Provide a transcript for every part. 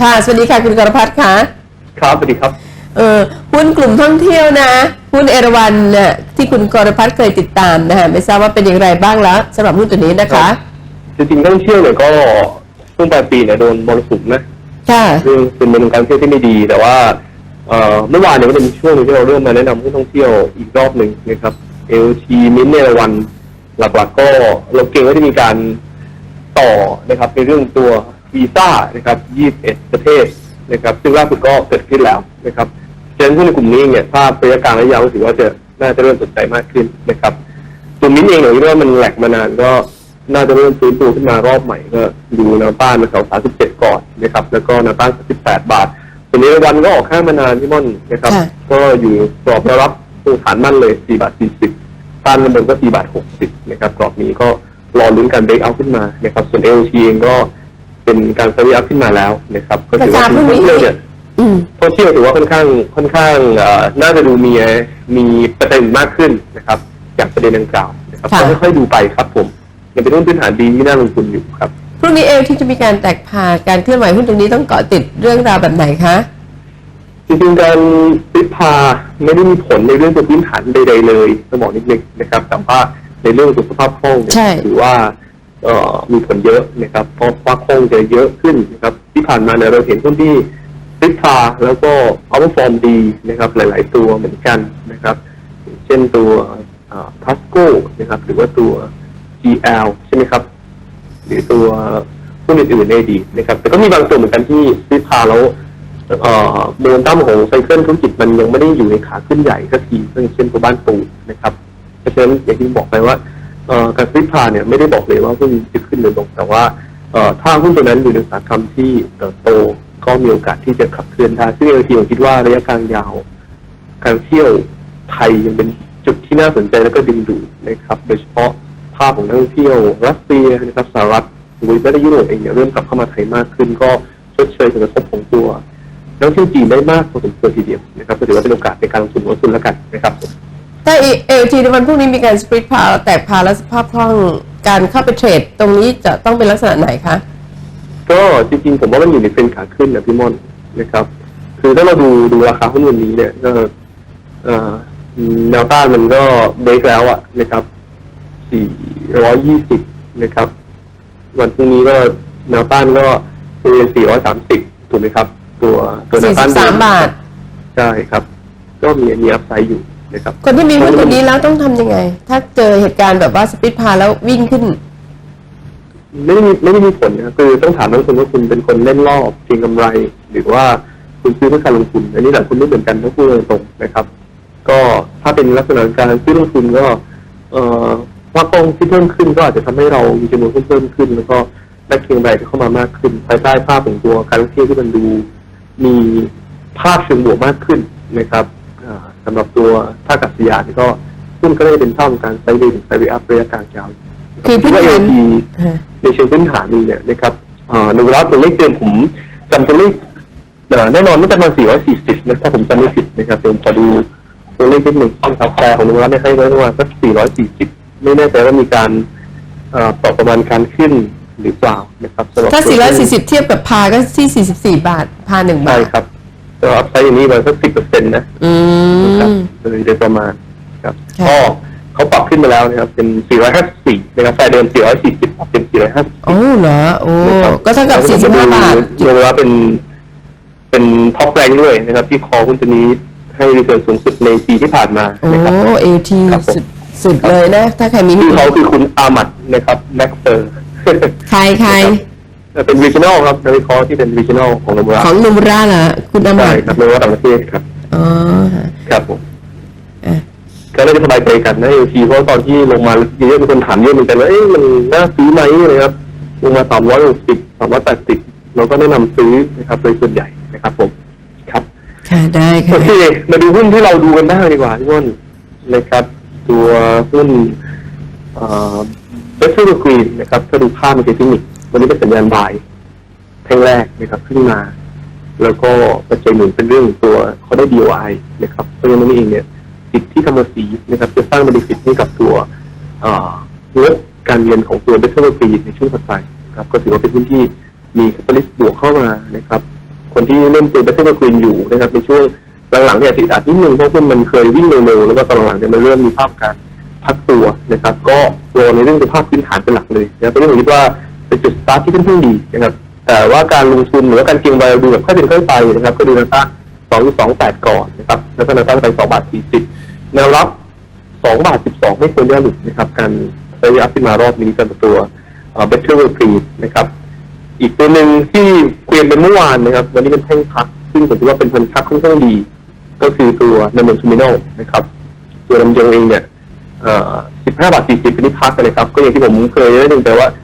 ค่ะ สวัสดีค่ะคุณกรพัฒน์ค่ะครับสวัสดีครับ เออหุ้นกลุ่มท่องเที่ยวนะหุ้นเอราวันเนี่ยที่คุณกรพัฒน์เคยติดตามนะคะไม่ทราบว่าเป็นอย่างไรบ้างแล้วสำหรับหุ้นตัวนี้นะคะ จริงๆท่องเที่ยวเนี่ยก็ช่วงปลายปีเนี่ยโดนมรสุมนะค่ะเรื่องเป็นเมืองการท่องเที่ยวที่ไม่ดีแต่ว่าเอ่อเมื่อวานเนี่ยก็เป็นช่วงหนึ่งที่เราเริ่มมาแนะนำผู้ท่องเที่ยวอีกรอบหนึ่งนะครับเอลทีมินเนรวันหลักๆก็เราเก่งว่าจะมีการต่อนะครับในเรื่องตัว วีซ่านะครับ 21 ประเทศนะครับซึ่งล่าสุดก็เกิดขึ้นแล้วนะครับฉะนั้นหุ้นในกลุ่มนี้เนี่ยถ้าระยะกลางระยะยาวก็ถือว่าจะน่าจะเริ่มสนใจมากขึ้นนะครับตัวมิ้นเองเนี่ยคิดว่ามันแหลกมานานก็น่าจะเริ่มฟื้นตัวขึ้นมารอบใหม่ก็ดูแนวต้านมาแถว37 ก่อนนะครับแล้วก็แนวต้าน38บาทตัวนี้วันก็ออกข้างมานานพี่ม่อนนะครับค่ะก็อยู่กรอบแนวรับตัวฐานมั่นเลย4บาท40ต้านมันเดิมก็4บาท60นะครับกรอบนี้ก็รอลุ้นการเบรกเอาขึ้นมานะครับส่วน LT เองก็ เป็นการสวิอัพขึ้นมาแล้วนะครับก็ถือว่าราคาพรุ่งนี้ท่องเที่ยวเนี่ยอืมท่องเที่ยวถือว่าค่อนข้างค่อนข้างเอ่อน่าจะดูมีมีประเด็นมากขึ้นนะครับจากประเด็นดังกล่าวนะครับค่ะก็ค่อยๆดูไปครับผมยังเป็นหุ้นพื้นฐานดีที่น่าลงทุนอยู่ครับพรุ่งนี้เอลที่จะมีการแตกพาการเคลื่อนไหวหุ้นตรงนี้ต้องเกาะติดเรื่องราวแบบไหนคะจริงๆการปิดพาไม่ได้มีผลในเรื่องตัวพื้นฐานใดๆเลยต้องบอกนิดนึงนะครับแต่ว่าในเรื่องสุขภาพคล่องเนี่ยใช่ถือว่า มีผลเยอะนะครับ เพราะว่าคงจะเยอะขึ้นนะครับ ที่ผ่านมาเนี่ยเราเห็นหุ้นที่ปิดพาแล้วก็เอาฟอร์มดีนะครับ หลาย ๆ ตัวเหมือนกันนะครับ เช่นตัวพัสโก้นะครับ หรือว่าตัว GL ใช่ไหมครับ หรือตัวหุ้นอื่นๆในดีนะครับ แต่ก็มีบางตัวเหมือนกันที่ซื้อพาแล้วเอ่อโมเมนตัมของไซเคิลธุรกิจมันยังไม่ได้อยู่ในขาขึ้นใหญ่สักทีเช่นเช่นตัวบ้านปูนะครับ เพราะฉะนั้นอย่างที่บอกไปว่า เอ่อการซื้อพาเนี่ยไม่ได้บอกเลยว่าหุ้นจะขึ้นหรือลงแต่ว่าเอ่อถ้าหุ้นตัวนั้นอยู่ในอุตสาหกรรมที่เติบโตก็มีโอกาสที่จะขับเคลื่อนได้ซึ่งเอทีผมคิดว่าระยะกลางยาว การเที่ยวไทยยังเป็นจุดที่น่าสนใจและก็ดึงดูดนะครับ โดยเฉพาะภาพของนักท่องเที่ยวรัสเซียนะครับสหรัฐหรือแม้แต่ยุโรปเองเนี่ยเริ่มกลับเข้ามาไทยมากขึ้น ก็ชดเชยผลกระทบของตัวนักท่องเที่ยวจีนได้มากพอสมควรทีเดียวนะครับก็ถือว่าเป็นโอกาสในการลงทุนลงทุนแล้วกันนะครับผม ถ้าเอลทีในวันพรุ่งนี้มีการสปริตพาแตกพาและสภาพคล่องการเข้าไปเทรด ตรงนี้จะต้องเป็นลักษณะไหนคะ ก็จริงๆ ผมว่ามันอยู่ในเทรนด์ขาขึ้นนะพี่ม่อนนะครับ คือถ้าเราดูดูราคาหุ้นวันนี้เนี่ยก็เอ่อแนวต้านมันก็เบรกแล้วอะนะครับ420 นะครับ วันพรุ่งนี้ก็แนวต้านก็บริเวณ430 ถูกไหมครับ ตัวตัวแนวต้านเดิม43บาท ใช่ครับ ก็มีมีอัพไซด์อยู่ นะครับคนที่มีหุ้นตัวนี้แล้วต้องทำยังไง ถ้าเจอเหตุการณ์แบบว่าสปริตพาแล้ววิ่งขึ้น ไม่ได้มีไม่ได้มีผลนะครับคือต้องถามนักลงทุนว่าคุณเป็นคนเล่นรอบเก็งกำไร หรือว่าคุณซื้อเพื่อการลงทุน อันนี้หลายคนไม่เหมือนกันต้องพูดตรงๆนะครับ ก็ถ้าเป็นลักษณะการซื้อลงทุนก็ เอ่อว่ากองที่เพิ่มขึ้นก็อาจจะทำให้เรามีจำนวนหุ้นเพิ่มขึ้น แล้วก็ได้เก็งกำไรที่เข้ามามากขึ้นภายใต้ภาพของตัวการท่องเที่ยวที่มันดู มีภาพเชิงบวกมากขึ้นนะครับ อ่าสำหรับตัวท่าอากาศยานก็หุ้นก็ได้เป็นเท่าของการไซด์เวย์ไซด์เวย์อัพระยะกลางยาวคือพื้นว่าฐาน AT ในเชิงพื้นฐานนี่เนี่ยนะครับอ่าในเวลาตัวเลขเดิมผมจำตัวเลขเอ่อแน่นอนไม่ประมาณ440นะถ้าผมจำไม่ผิดนะครับเดี๋ยวผมขอดูตัวเลขนิดหนึ่งครับแปลของนูรัตไม่ค่อยไว้ประมาณสัก440 ไม่แน่ใจว่ามีการเอ่อต่อประมาณการขึ้นหรือเปล่านะครับสำหรับถ้าตัวเลข440 เทียบกับพาก็ที่ 44 บาท พาหนึ่งบาใช่ทครับ ก็อัพไซด์อย่างนี้ประมาณสัก10%นะอืครับม โดยโดยประมาณครับค่ะ ก็เขาปรับขึ้นมาแล้วนะครับ เป็น 454นะครับแต่เดิม 440ปรับเป็น 454โอ้เหรอโอ้นะครับก็เท่ากับ 45 บาท เรียกว่าเป็น เป็นท็อปแรงด้วยนะครับ ที่คอหุ้นตัวนี้ให้รีเทิร์นสูงสุดในปีที่ผ่านมาโอ้นะครับ เอทีครับผม สุดสุดเลยนะ ถ้าใครมีหุ้ชื่นอเขาคือคุณอามัดนะครับแม็กเซอร์ ใครใคร เป็น regional ครับในวิเคราะห์ที่เป็น regional ของโนมุระของนุมราเหรอคุณอามาใช่ดครับในว่าต่างประเทศครับอ๋อฮะครับผมอะก็เลยสบายใจกันนะเอทีเพราะว่าตอนที่ลงมาเยอะมีคนถามเยอะเหมือนกันว่าเอ๊ะมันน่าซื้อไหมนะครับลงมาสามร้อยหกสิบสามร้อยแปดสิบเราก็แนะนำซื้อนะครับโดยส่วนใหญ่นะครับผมครับค่ะได้โอค่ะเคมาดูหุ้นที่เราดูกันบ้างดีกว่าพี่ม่อนนะครับ ตัวหุ้นเบสเซอร์กรีนนะครับถ้าดูภาพมันเป็นเทคนิค วันนี้เป็นสัญญาณบายแท่งแรกนะครับขึ้นมา แล้วก็ปัจจัยหนึ่งเป็นเรื่องตัวเขาได้ DOI นะครับเพราะฉะนั้นนี่เองเนี่ยสิทธิที่ทำภาษีนะครับ จะสร้างบริฟิตให้กับตัวเอ่องบการเงินของตัวเบสเซอร์กรีในช่วงถัดไปนะครับก็ถือว่าเป็นหุ้นที่มีคาตาลิสต์บวกเข้ามานะครับ คนที่เล่นตัวเบสเซอร์ควีอยู่นะครับในช่วงหลังๆเนี่ยติดอัดนิดนึงเพราะว่ามันเคยวิ่งเร็วๆแล้วก็ตอนหลังเนี่ยมันเริ่มมีภาพการพักตัวนะครับ ก็รอในเรื่องสภาพพื้นฐานเป็นหลักเลยนะครับตรงนี้ผมคิดว่า เป็นจุดสตาร์ทที่ค่อนข้างดีนะครับแต่ว่าการลงทุนหรือว่าการเก็งไว้ดูแบบค่อยเป็นค่อยไปนะครับ ก็ดูแนวต้านสองสองแปดก่อนนะครับแล้วก็แนวต้านไปสองบาทสี่สิบแนวรับสองบาทสิบสองไม่ควรจะหลุดนะครับ การระยะขึ้นมารอบนี้กันตัวเอ่อ better w e นะครับ อีกตัวหนึ่งที่เกวียนเป็นเมื่อวานนะครับ วันนี้เป็นแท่งพัก ซึ่งผมคิดว่าเป็นพันพักค่อนข้างดี ก็คือตัวนำยงซูมิโนนะครับ ตัวนำยงเองเนี่ยเอ่อ15บาท40เป็นที่พักกันะครับ ก็อย่างที่ผมเคยได้ยินแต่ว่าเอ่อ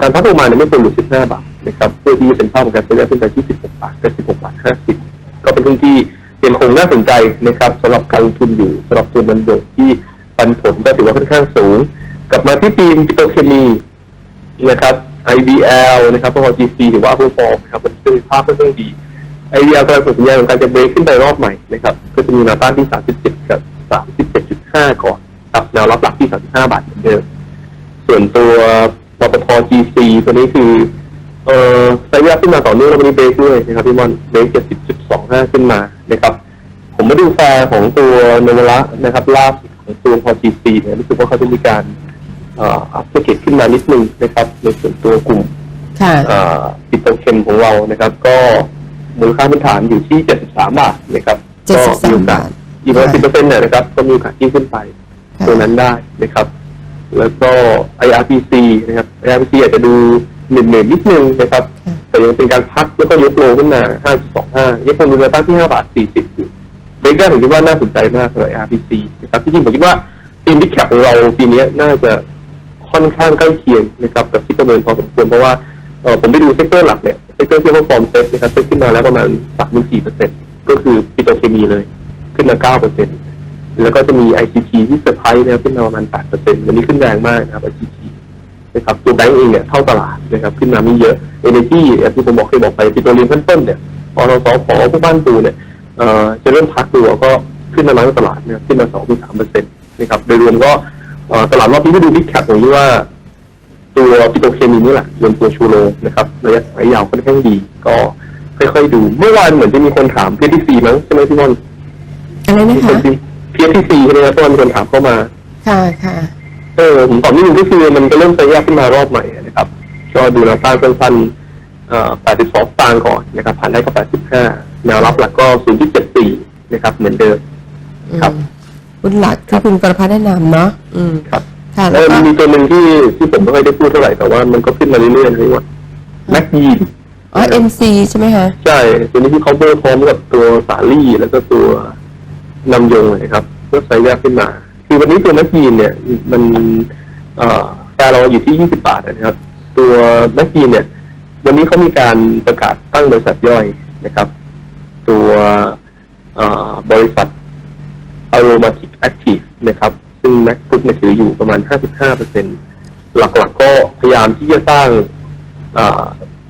การพักลงมาเนี่ยไม่ควรหลุด15 บาทนะครับเพื่อที่จะเป็นภาพของการใช้ได้ขึ้นไปที่ 16 บาทก็16 บาท 50 ก็เป็นพื้นที่ยังคงน่าสนใจนะครับสำหรับการลงทุนอยู่สำหรับตัวนำยงที่ปันผลก็ถือว่าค่อนข้างสูง กลับมาที่ทีมปิโตรเคมีนะครับ IBL นะครับพวก GC หรือว่าพวกฟอร์มนะครับมันเป็นภาพค่อนข้างดี IBL กำลังส่งสัญญาณของการจะเบรกขึ้นไปรอบใหม่นะครับก็จะมีแนวต้านที่ 37 กับ 37.5 ก่อนกับแนวรับหลักที่ 35 บาทเหมือนเดิมส่วนตัว ปตท GC ตัวนี้คือ เอ่อไซด์ยับขึ้นมาต่อเนื่องแล้ววันนี้เบรกด้วยนะครับพี่มอนเบรก70.25ขึ้นมานะครับ ผมมาดูแฟร์ของตัวโนวละนะครับล่าสุดของตัวพอ GC เนี่ยรู้สึกว่าเขาจะมีการเอ่ออัพเกรดขึ้นมานิดนึงนะครับ ในส่วนตัวกลุ่มค่ะเอ่อปิโตรเคมของเรานะครับ ก็มูลค่าพื้นฐานอยู่ที่ 73 บาทนะครับ73ก็มีโอกาสบาทอีกประมาณ10เปอร์เซ็นต์เนี่ยนะครับ ก็มีโอกาสที่ขึ้นไปค่ะตัวนั้นได้นะครับ แล้วก็ IRPC นะครับ IRPC อาจจะดูเหนื่อยๆนิดนึงนะครับค่ะแต่ยังเป็นการพักแล้วก็ยกโลขึ้นมา 5.25ยังคงดูแนวต้านที่ 5 บาท 40 อยู่เบรกแรกผมคิดว่าน่าสนใจมากสำหรับ IRPC นะครับที่จริงผมคิดว่าทีมบิ๊กแคปของเราปีนี้น่าจะค่อนข้างใกล้เคียงนะครับกับที่ประเมินพอสมควรเพราะว่าเอ่อผมไปดูเซกเตอร์หลักเนี่ยเซกเตอร์ที่เขาฟอร์มเซ็ตนะครับเซ็ตขึ้นมาแล้วประมาณ 3-4%ก็คือปิโตรเคมีเลยขึ้นมา 9% แล้วก็จะมี ICT ที่เซอร์ไพรส์นะครับขึ้นมาประมาณ 8%วันนี้ขึ้นแรงมากนะครับ ICT นะครับตัวแบงก์เองเนี่ยเท่าตลาดนะครับขึ้นมาไม่เยอะ Energy อย่างที่ผมบอกเคยบอกไปปิโตรเลียมต้นเนี่ยปตทขอพวกบ้านปูเนี่ยเอ่อจะเริ่มพักตัวก็ขึ้นมาน้อยกว่าตลาดนะครับขึ้นมา2-3%นต์นะครับโดยรวมก็ตลาดรอบนี้ก็ดูบิ๊กแคปอย่างนี้ว่า ตัวปิโตรเคมีนี่แหละรวมตัวชูโรนะครับระยะยยาวค่อนข้างดีก็ค่อยๆดู เมื่อวานเหมือนจะมีคนถาม PTC มั้งใช่ไหมพี่มอนอะไรนะมี คคะนที่ PTC ใช่ไหมครับเพราะว่ามีคนถามเข้ามา ค่ะค่ะเออผมตอบนิดนึงก็คือมันก็เริ่มจะแยกขึ้นมารอบใหม่นะครับก็ดูแนวต้านสั้นๆเอ่อ82สตางค์ก่อนนะครับ ผ่านได้ก็85แนวรับหลักก็ 0.74 นะครับ เหมือนเดิม ครับอืมหุ้นหลักที่คุณกรพัฒน์แนะนำเนาะอืมครับ ค่ะเอแล้วอก็มีตัวหนึ่งที่ที่ผมไม่ค่อยได้พูดเท่าไหร่แต่ว่ามันก็ขึ้นมาเรื่อยๆนะว่าแม็กยีนอ๋อ MC ใช่ไหมคะ ใช่ ตัวนี้ที่เขาเบอร์พร้อมกับตัวสาลี่แล้วก็ตัว นำยงเลยครับเพื่อใส่ยกขึ้นมา คือวันนี้ตัวแมกยีนเนี่ยมันแค่เราอยู่ที่ 20 บาทนะครับ ตัวแมกยีนเนี่ย วันนี้เขามีการประกาศตั้งบริษัทย่อยนะครับ ตัวบริษัท Aromatic Active นะครับ ซึ่ง Mac พุทเนี่ยถืออยู่ประมาณ 55%หลักๆก็พยายามที่จะสร้าง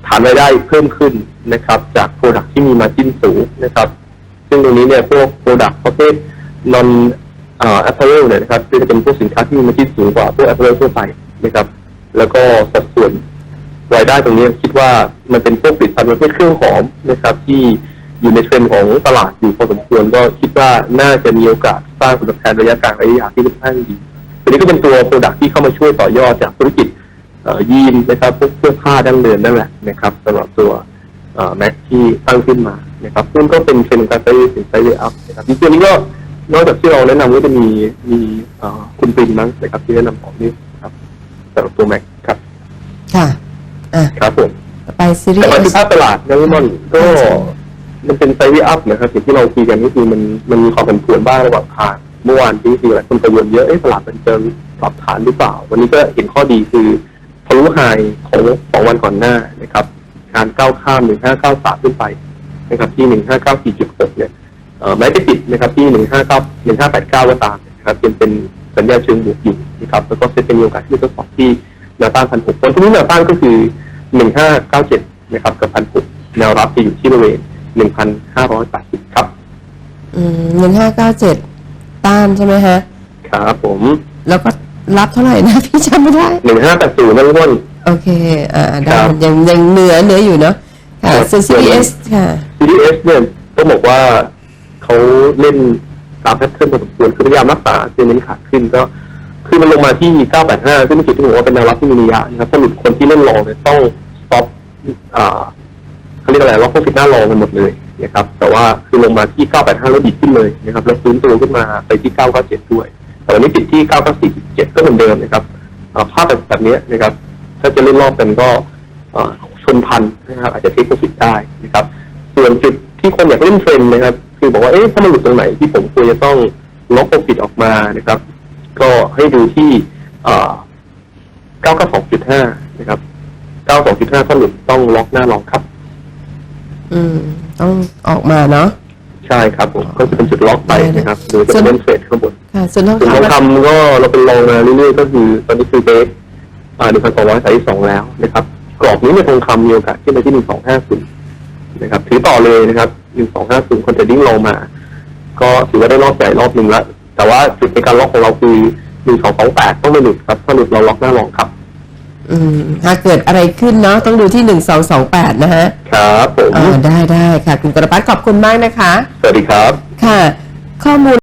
ฐานรายได้เพิ่มขึ้นนะครับ จากโปรดักที่มีมาจิ้นสูงนะครับ ซึ่งตรงนี้เนี่ยพวกโปรดักต์ประเภท non เอ่อ apparel เนี่ยนะครับจะเป็นพวกสินค้าที่มีมาจิ้นสูงกว่าพวก apparel ทั่วไปนะครับ แล้วก็สัดส่วนรายได้ตรงนี้คิดว่ามันเป็นพวกผลิตภัณฑ์ประเภทเครื่องหอมนะครับ ที่อยู่ในเทรนด์ของตลาดอยู่พอสมควรก็คิดว่าน่าจะมีโอกาสสร้างผลตอบแทนระยะกลางระยะยาวที่ค่อนข้างดีตัวนี้ก็เป็นตัวโปรดักที่เข้ามาช่วยต่อยอดจากธุรกิจยีนนะครับพวกเสื้อผ้าดั้งเดิมนั่นแหละนะครับสำหรับตัวแม็กที่ตั้งขึ้นมา นะครับซึ่งก็เป็นเทรนด์ของการใช้สินไซด์อัพนะครับที่ตัวนี้ก็นอกจากที่เราแนะนำก็จะมีมีเอ่อคุณปรินมั้งนะครับที่แนะนำของนี่ครับสำหรับตัวแม็กครับ ค่ะอะครับผมต่อไปซีรีแต่ส์มา S ที่ภาพตลาดนะพี่มอนก็มันเป็นไซด์อัพนะครับอย่างที่เราคุยกันก็คือมันมันมีความผันผวนบ้างระหว่างทางเมื่อวานที่คือหลายคนกังวลเยอะเอ๊ะตลาดมันจะปรับฐานหรือเปล่า วันนี้ก็เห็นข้อดีคือทะลุไฮของของวันก่อนหน้านะครับ การก้าวข้าม1593ขึ้นไป นะครับที่1594.6เนี่ยเอ่อแม้จะติดนะครับที่159 1589ก็ตามนะครับยังเป็นสัญญาณเชิงบวกอยู่นะครับแล้วก็เซ็ตเป็นมีโอกาสที่จะทดสอบที่แนวต้านพันหกวันพรุ่งนี้แนวต้านก็คือ1597นะครับกับพันหกแนวรับจะอยู่ที่บริเวณ1,580ครับอืมหนึ่งห้าเก้าเจ็ดต้านใช่ไหมฮะครับผม แล้วก็รับเท่าไหร่นะพี่จำไม่ได้1580นะทุกคนโอโอเค อ่าได้ครับยังยังเหนือเหนืออยู่เนาะค่ะครับส่วน CPS ค่ะ CDS เนี่ยต้องบอกว่าเขาเล่นตามแพทเทิร์นพอสมควรคือพยายามรักษาเซนนี้ขาดขึ้นก็คือมันลงมาที่ 985 ซึ่งเป็นจุดที่ผมว่าเป็นแนวรับที่มีนัยะนะครับสรุปคนที่เล่นรองเนี่ยต้องสต็อปอ่าเขาเรียกอะไรล็อกโปรฟิตหน้ารองกันหมดเลยนะครับ แต่ว่าคือลงมาที่ 985 แล้วดีดขึ้นเลยนะครับ แล้วฟื้นตัวขึ้นมาไปที่ 997 ด้วย แต่วันนี้ปิดที่ 994.7 ก็เหมือนเดิมนะครับภาพแบบแบบนี้นะครับ ถ้าจะเล่นรอบกันก็ชนพันนะครับ อาจจะเทคโปรฟิตได้นะครับ ส่วนจุดที่คนอยากเล่นเทรนด์นะครับ คือบอกว่าเอ๊ะถ้ามันหลุดตรงไหนที่ผมควรจะต้องล็อกโปรฟิตออกมานะครับ ก็ให้ดูที่อ่า992.5 นะครับ92.5ถ้าหลุดต้องล็อกหน้ารองครับ อืม ต้องออกมาเนาะใช่ครับผมก็จะเป็นจุดล็อกไปนะครับหรือจะเป็นเล่นเฟดข้างบนค่ะส่วนทองส่วนทองคำคำก็เราเป็นรองมาเรื่อยๆก็คือตอนนี้คือเบสอ่าหนึ่งพันสองร้อยสายสองแล้วนะครับ กรอบนี้ในยทองคำมีโอกาสขึ้นไปที่หนึ่งสองห้าศูนย์ นะครับถือต่อเลยนะครับหนึ่งสองห้าศูนย์คนจะดิ้งลงมา ก็ถือว่าได้รอบใหญ่รอบหนึ่งแล้วแต่ว่าจุดในการล็อกของเราคือหนึ่งสองสองแปดต้องไม่หลุดครับถ้าหลุดเราล็อกหน้ารองครับ อืมถ้าเกิดอะไรขึ้นเนาะต้องดูที่หนึ่งสองสองแปดนะฮะครับผมอ่าได้ได้ค่ะ คุณกรพัฒน์ขอบคุณมากนะคะ สวัสดีครับ ค่ะ ข้อมูล